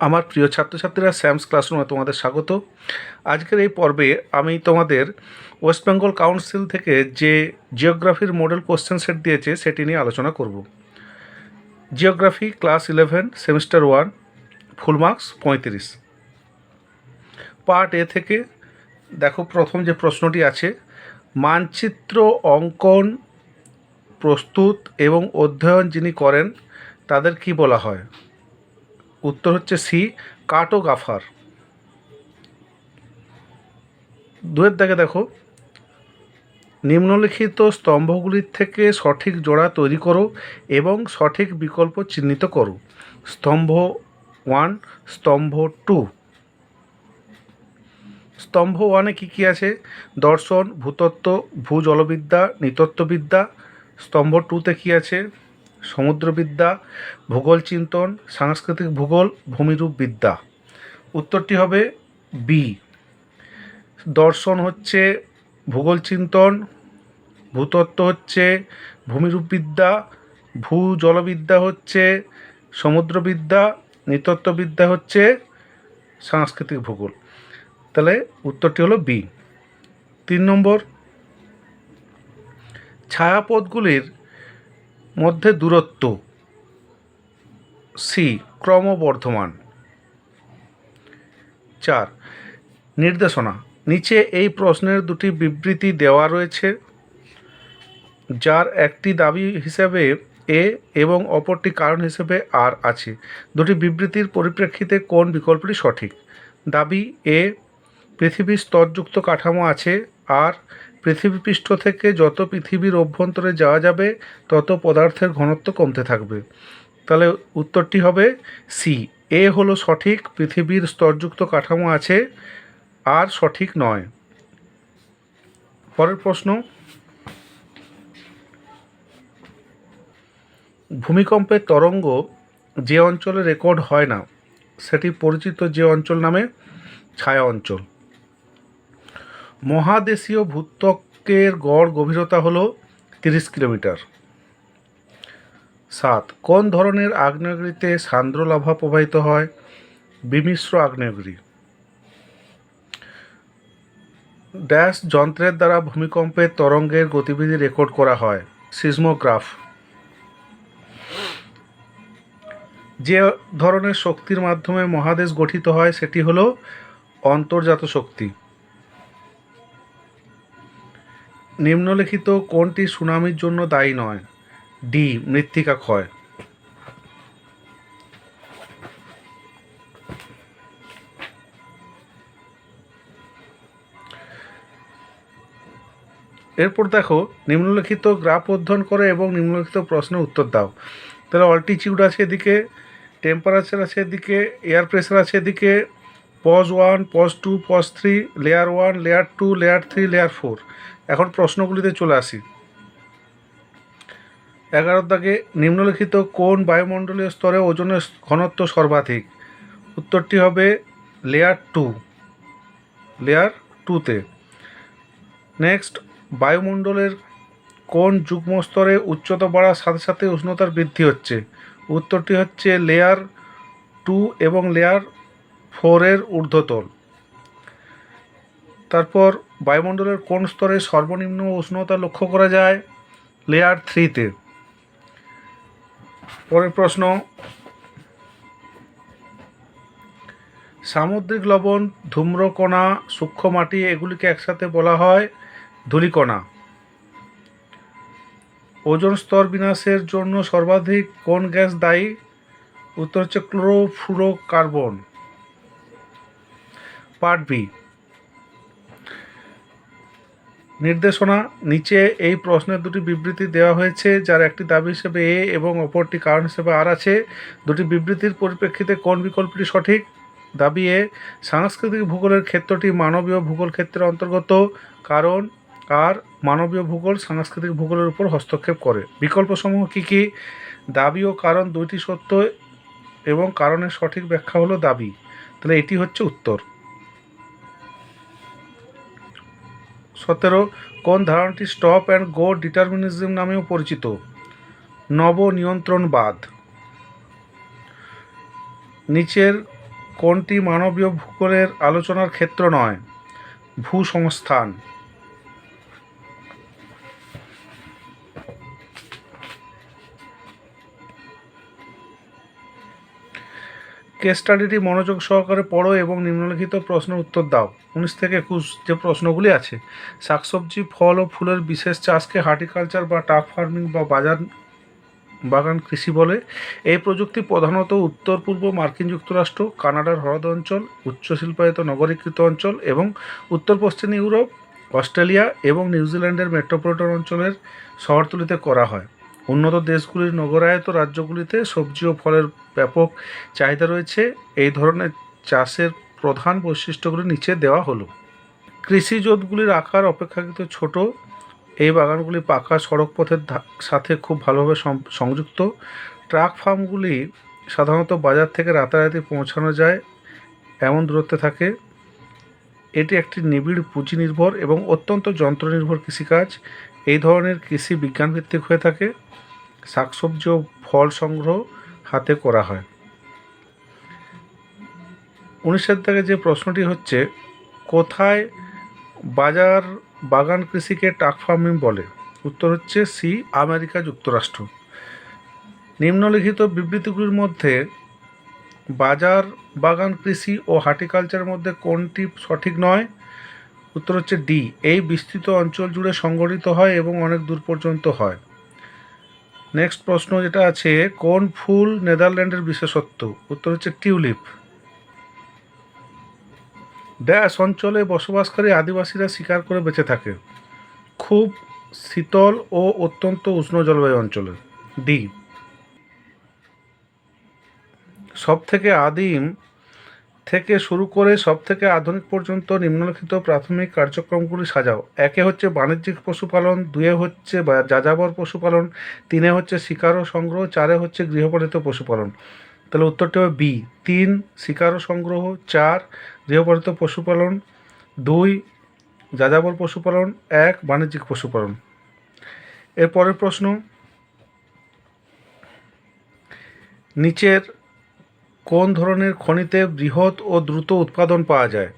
আমার প্রিয় ছাত্রছাত্রীরা স্যামস ক্লাসরুমে তোমাদের স্বাগত। আজকের এই পর্বে আমি তোমাদের ওয়েস্ট বেঙ্গল কাউন্সিল থেকে যে জিওগ্রাফির মডেল কোশ্চেন সেট দিয়েছে, সেটি নিয়ে আলোচনা করব। Geography class eleven, semester one, full marks পঁয়ত্রিশ। পার্ট এ থেকে দেখো প্রথম যে প্রশ্নটি আছে, মানচিত্র অঙ্কন প্রস্তুত এবং অধ্যয়ন যিনি করেন, তাদের কি বলা হয়? উত্তর হচ্ছে সি, কার্টোগ্রাফার। দুয়ের দাগে দেখো, নিম্নলিখিত স্তম্ভগুলির থেকে সঠিক জোড়া তৈরি করো এবং সঠিক বিকল্প চিহ্নিত করো। স্তম্ভ ওয়ান, স্তম্ভ টু। স্তম্ভ ওয়ানে কী কী আছে? দর্শন, ভূতত্ত্ব, ভূজলবিদ্যা, নৃতত্ত্ববিদ্যা। স্তম্ভ টুতে কী আছে? সমুদ্রবিদ্যা ভূগোল চিন্তন সাংস্কৃতিক ভূগোল, ভূমিরূপ বিদ্যা। উত্তরটি হবে বি দর্শন হচ্ছে ভূগোল চিন্তন ভূতত্ত্ব হচ্ছে ভূমিরূপ বিদ্যা ভূ জলবিদ্যা হচ্ছে সমুদ্রবিদ্যা, নৃতত্ত্ববিদ্যা হচ্ছে সাংস্কৃতিক ভূগোল। তাহলে উত্তরটি হলো বি তিন নম্বর, ছায়াপথগুলির মধ্যে দূরত্ব। সি, ক্রমবর্ধমান। চার, নির্দেশনা। নিচে এই প্রশ্নের দুটি বিবৃতি দেওয়া রয়েছে, যার একটি দাবি হিসেবে এ এবং অপরটি কারণ হিসেবে আর আছে। দুটি বিবৃতির পরিপ্রেক্ষিতে কোন বিকল্পটি সঠিক? দাবি এ, পৃথিবীর স্তরযুক্ত কাঠামো আছে, আর পৃথিবীপৃষ্ঠ থেকে যত পৃথিবীর অভ্যন্তরে যাওয়া যাবে, তত পদার্থের ঘনত্ব কমতে থাকবে। তাহলে উত্তরটি হবে সি এ হলো সঠিক, পৃথিবীর স্তরযুক্ত কাঠামো আছে, আর সঠিক নয়। পরের প্রশ্ন। ভূমিকম্পের তরঙ্গ যে অঞ্চলে রেকর্ড হয় না, সেটি পরিচিত যে অঞ্চল নামে ছায়া অঞ্চল। মহাদেশীয় ভূত্বকের গড় গভীরতা হলো তিরিশ কিলোমিটার। সাত, কোন ধরনের আগ্নেয়গিরিতে সান্দ্র লাভা প্রবাহিত হয়? বিমিশ্র আগ্নেয়গিরি। ড্যাশ যন্ত্রের দ্বারা ভূমিকম্পের তরঙ্গের গতিবিধি রেকর্ড করা হয়। সিসমোগ্রাফ। যে ধরনের শক্তির মাধ্যমে মহাদেশ গঠিত হয়, সেটি হলো অন্তর্জাত শক্তি। নিম্নলিখিত কোনটি সুনামির জন্য দায়ী নয়? ডি মৃত্তিকা ক্ষয়। এরপর দেখো, নিম্নলিখিত গ্রাফ অধ্যয়ন করে এবং নিম্নলিখিত প্রশ্নের উত্তর দাও। তাহলে অল্টিচিউড আছে এদিকে টেম্পারেচার আছে এদিকে এয়ার প্রেশার আছে এদিকে pause one pause two pause three layer one layer two layer three layer four এখন প্রশ্নগুলিতে চলে আসি। এগারো দাগে নিম্নলিখিত কোন বায়ুমণ্ডলীয় স্তরে ওজনের ঘনত্ব সর্বাধিক? উত্তরটি হবে লেয়ার টু লেয়ার টুতে নেক্সট বায়ুমণ্ডলের কোন যুগ্ম স্তরে উচ্চতা বাড়ার সাথে সাথে উষ্ণতার বৃদ্ধি হচ্ছে? উত্তরটি হচ্ছে লেয়ার টু এবং লেয়ার ফোরের ঊর্ধ্বতল তারপর বায়ুমণ্ডলের কোন স্তরে সর্বনিম্ন উষ্ণতা লক্ষ্য করা যায়? লেয়ার থ্রিতে। পরের প্রশ্ন, সামুদ্রিক লবণ, ধূম্রকণা, সূক্ষ্ম মাটি, এগুলিকে একসাথে বলা হয় ধূলিকণা। ওজন স্তর বিনাশের জন্য সর্বাধিক কোন গ্যাস দায়ী? উত্তর হচ্ছে ক্লোরোফ্লুরোকার্বন। Part B. নির্দেশনা নিচে এই প্রশ্নের দুটি বিবৃতি দেওয়া হয়েছে, যার একটি দাবি হিসেবে এ এবং অপরটি কারণ হিসেবে আর আছে। দুটি বিবৃতির পরিপ্রেক্ষিতে কোন বিকল্পটি সঠিক? দাবি এ, সাংস্কৃতিক ভূগোলের ক্ষেত্রটি মানবীয় ভূগোল ক্ষেত্রের অন্তর্গত। কারণ আর মানবীয় ভূগোল সাংস্কৃতিক ভূগোলের উপর হস্তক্ষেপ করে। বিকল্পসমূহ কী কী? দাবি ও কারণ দুইটি সত্য এবং কারণের সঠিক ব্যাখ্যা হলো দাবি। তাহলে এটি হচ্ছে উত্তর। সতেরো, কোন ধারণাটি স্টপ অ্যান্ড গো ডিটারমিনিজম নামেও পরিচিত? নব নিয়ন্ত্রণবাদ। নিচের কোনটি মানবীয় ভূগোলের আলোচনার ক্ষেত্র নয়? ভূসংস্থান। কেস স্টাডিটি মনোযোগ সহকারে পড়ো এবং নিম্নলিখিত প্রশ্নের উত্তর দাও। উনিশ থেকে একুশ যে প্রশ্নগুলি আছে, শাকসবজি, ফল ও ফুলের বিশেষ চাষকে হার্টিকালচার বা টাক ফার্মিং বা বাজার, বাগান কৃষি বলে। এই প্রযুক্তি প্রধানত উত্তর, পূর্ব মার্কিন যুক্তরাষ্ট্র, কানাডার হ্রদ অঞ্চল, উচ্চ শিল্পায়িত নগরীকৃত অঞ্চল এবং উত্তর পশ্চিম ইউরোপ, অস্ট্রেলিয়া এবং নিউজিল্যান্ডের মেট্রোপলিটন অঞ্চলের শহরতলিতে করা হয়। উন্নত দেশগুলির নগরায়ত রাজ্যগুলিতে সবজি ও ফলের ব্যাপক চাহিদা রয়েছে। এই ধরনের চাষের প্রধান বৈশিষ্ট্যগুলি নিচে দেওয়া হলো। কৃষি জোটগুলির আকার অপেক্ষাকৃত ছোট। এই বাগানগুলি পাকা সড়ক পথের ধা- সাথে খুব ভালোভাবে সংযুক্ত। ট্রাক ফার্মগুলি সাধারণত বাজার থেকে রাতারাতি পৌঁছানো যায়, এমন দূরত্বে থাকে। এটি একটি নিবিড় পুঁজি নির্ভর এবং অত্যন্ত যন্ত্রনির্ভর কৃষিকাজ। এই ধরনের কৃষি বিজ্ঞানভিত্তিক হয়ে থাকে, শাকসবজি ও ফল সংগ্রহ হাতে করা হয়। উনিশের থেকে যে প্রশ্নটি হচ্ছে, কোথায় বাজার বাগান কৃষিকে টাক ফার্মিং বলে? উত্তর হচ্ছে সি, আমেরিকা যুক্তরাষ্ট্র। নিম্নলিখিত বিবৃতিগুলির মধ্যে বাজার বাগান কৃষি ও হার্টিকালচারের মধ্যে কোনটি সঠিক নয়? উত্তর হচ্ছে ডি এই বিস্তৃত অঞ্চল জুড়ে সংগঠিত হয় এবং অনেক দূর পর্যন্ত হয়। নেক্সট প্রশ্ন যেটা আছে, কোন ফুল নেদারল্যান্ডের বিশেষত্ব? উত্তর হচ্ছে টিউলিপ। ড্যাশ অঞ্চলে বসবাসকারী আদিবাসীরা শিকার করে বেঁচে থাকে। খুব শীতল ও অত্যন্ত উষ্ণ জলবায়ু অঞ্চলে। ডি সব থেকে আদিম থেকে শুরু করে সব থেকে আধুনিক পর্যন্ত নিম্নলিখিত প্রাথমিক কার্যক্রমগুলি সাজাও। একে হচ্ছে বাণিজ্যিক পশুপালন, দুয়ে হচ্ছে যাযাবর পশুপালন, তিনে হচ্ছে শিকার ও সংগ্রহ, চারে হচ্ছে গৃহপালিত পশুপালন। তাহলে উত্তরটি হবে বি। তিন শিকার ও সংগ্রহ, চার, গৃহপালিত পশুপালন, দুই, যাযাবর পশুপালন, এক, বাণিজ্যিক পশুপালন। এর পরের প্রশ্ন, নিচের কোন ধরনের খনিতে বৃহৎ ও দ্রুত উৎপাদন পাওয়া যায়?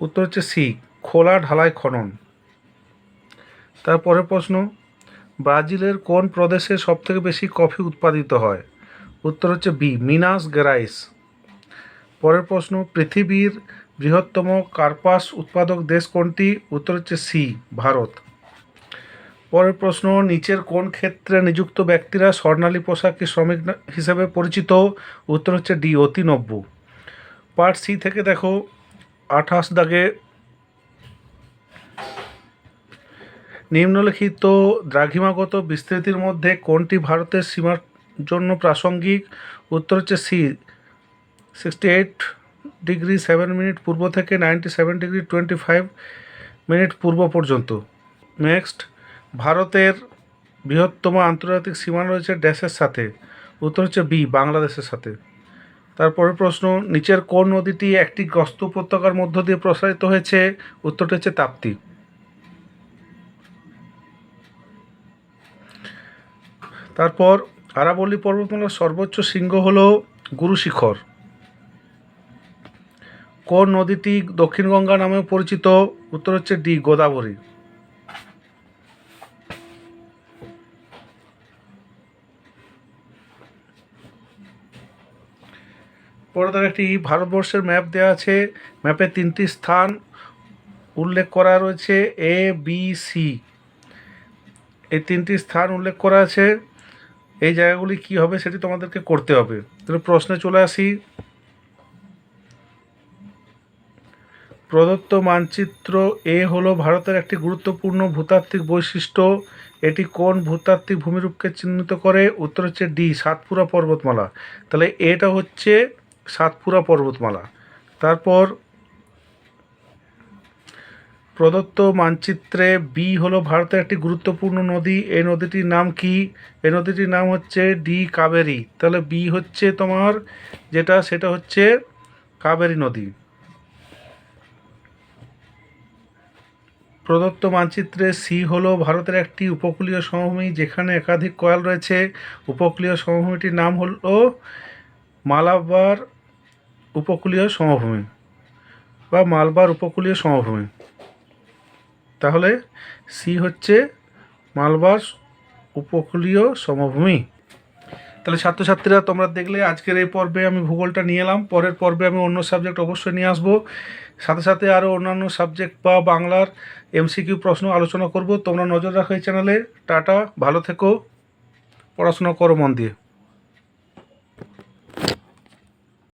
উত্তর হচ্ছে সি, খোলা ঢালাই খনন। তারপরের প্রশ্ন, ব্রাজিলের কোন প্রদেশে সবথেকে বেশি কফি উৎপাদিত হয়? উত্তর হচ্ছে বি, মিনাস গেরাইস। পরের প্রশ্ন, পৃথিবীর বৃহত্তম কার্পাস উৎপাদক দেশ কোনটি? উত্তর হচ্ছে সি, ভারত। পরের প্রশ্ন, নিচের কোন ক্ষেত্রে নিযুক্ত ব্যক্তিরা স্বর্ণালী পোশাকি শ্রমিক হিসেবে পরিচিত? উত্তর হচ্ছে ডি, অতি নব্য। পার্ট সি থেকে দেখো, আঠাশ দাগে নিম্নলিখিত দ্রাঘিমাগত বিস্তৃতির মধ্যে কোনটি ভারতের সীমার জন্য প্রাসঙ্গিক? উত্তর হচ্ছে C sixty eight degree seven minute পূর্ব থেকে ninety seven degree twenty five minute পূর্ব পর্যন্ত। নেক্সট ভারতের বৃহত্তম আন্তর্জাতিক সীমা রয়েছে ড্যাশের সাথে, উত্তর হচ্ছে বি, বাংলাদেশের সাথে। তারপরের প্রশ্ন, নিচের কোন নদীটি একটি গ্রস্ত উপত্যকার মধ্য দিয়ে প্রসারিত হয়েছে? উত্তরটি হচ্ছে তাপ্তি। তারপর আরাবল্লী পর্বতমালার সর্বোচ্চ শৃঙ্গ হল গুরু শিখর। কোন নদীটি দক্ষিণ গঙ্গা নামেও পরিচিত? উত্তর হচ্ছে ডি, গোদাবরী। পরে তার একটি ভারতবর্ষের ম্যাপ দেওয়া আছে। ম্যাপে তিনটি স্থান উল্লেখ করা রয়েছে এ বি সি এই তিনটি স্থান উল্লেখ করা আছে। এই জায়গাগুলি কি হবে সেটি তোমাদেরকে করতে হবে। তাহলে প্রশ্নে চলে আসি। প্রদত্ত মানচিত্র এ হলো ভারতের একটি গুরুত্বপূর্ণ ভূতাত্ত্বিক বৈশিষ্ট্য। এটি কোন ভূতাত্ত্বিক ভূমিরূপকে চিহ্নিত করে? উত্তর হচ্ছে ডি সাতপুরা পর্বতমালা। তাহলে এটা হচ্ছে সাতপুরা পর্বতমালা। তারপর প্রদত্ত মানচিত্রে বি হলো ভারতের একটি গুরুত্বপূর্ণ নদী। এই নদীটির নাম কি? এই নদীটির নাম হচ্ছে ডি কাবেরী। তাহলে বি হচ্ছে তোমার যেটা, সেটা হচ্ছে কাবেরী নদী। প্রদত্ত মানচিত্রে সি হলো ভারতের একটি উপকূলীয় সমভূমি, যেখানে একাধিক কয়াল রয়েছে। উপকূলীয় সমভূমিটির নাম হলো মালাবার উপকূলীয় সমভূমি বা মালবার উপকূলীয় সমভূমি। তাহলে সি হচ্ছে মালবার উপকূলীয় সমভূমি। তাহলে ছাত্রছাত্রীরা তোমরা দেখলে আজকের এই পর্বে আমি ভূগোলটা নিয়ে এলাম। পরের পর্বে আমি অন্য সাবজেক্ট অবশ্যই নিয়ে আসব। সাথে সাথে আরও অন্যান্য সাবজেক্ট বা বাংলার এমসিকিউ প্রশ্ন আলোচনা করব। তোমরা নজর রাখো এই চ্যানেলে। টাটা, ভালো থেকো। পড়াশোনা করো মন দিয়ে।